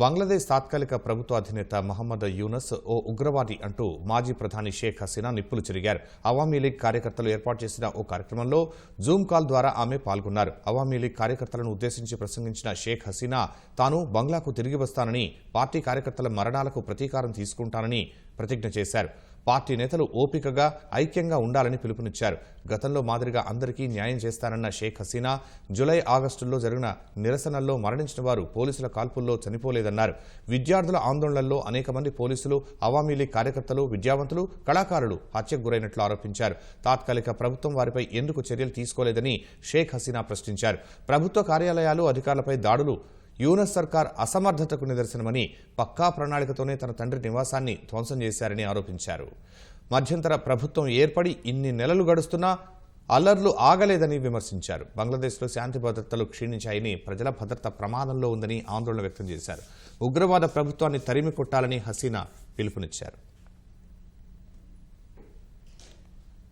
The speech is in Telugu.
బంగ్లాదేశ్ తాత్కాలిక ప్రభుత్వ అధినేత మహమ్మద్ యూనస్ ఓ ఉగ్రవాది అంటూ మాజీ ప్రధాని షేక్ హసీనా నిప్పులు చెరిగారు. అవామీ లీగ్ కార్యకర్తలు ఏర్పాటు చేసిన ఓ కార్యక్రమంలో జూమ్ కాల్ ద్వారా ఆమె పాల్గొన్నారు. అవామీ లీగ్ కార్యకర్తలను ఉద్దేశించి ప్రసంగించిన షేక్ హసీనా తాను బంగ్లాకు తిరిగి వస్తానని పార్టీ కార్యకర్తల మరణాలకు ప్రతీకారం తీసుకుంటానని ప్రతిజ్ఞ చేశారు. పార్టీ నేతలు ఓపికగా ఐక్యంగా ఉండాలని పిలుపునిచ్చారు. గతంలో మాదిరిగా అందరికీ న్యాయం చేస్తానన్న షేక్ హసీనా జులై ఆగస్టుల్లో జరిగిన నిరసనల్లో మరణించిన వారు పోలీసుల కాల్పుల్లో చనిపోలేదన్నారు. విద్యార్థుల ఆందోళనల్లో అనేక మంది పోలీసులు అవామీ లీగ్ కార్యకర్తలు విద్యావంతులు కళాకారులు హత్యకు గురైనట్లు ఆరోపించారు. తాత్కాలిక ప్రభుత్వం వారిపై ఎందుకు చర్యలు తీసుకోలేదని షేక్ హసీనా ప్రశ్నించారు. ప్రభుత్వ కార్యాలయాలు అధికారులపై దాడులు యూనస్ సర్కార్ అసమర్థతకు నిదర్శనమని పక్కా ప్రణాళికతోనే తన తండ్రి నివాసాన్ని ధ్వంసం చేశారని ఆరోపించారు. మధ్యంతర ప్రభుత్వం ఏర్పడి ఇన్ని నెలలు గడుస్తున్నా అల్లర్లు ఆగలేదని విమర్శించారు. బంగ్లాదేశ్లో శాంతి భద్రతలు క్షీణించాయని ప్రజల భద్రత ప్రమాదంలో ఉందని ఆందోళన వ్యక్తం చేశారు. ఉగ్రవాద ప్రభుత్వాన్ని తరిమి కొట్టాలని హసీనా పిలుపునిచ్చారు.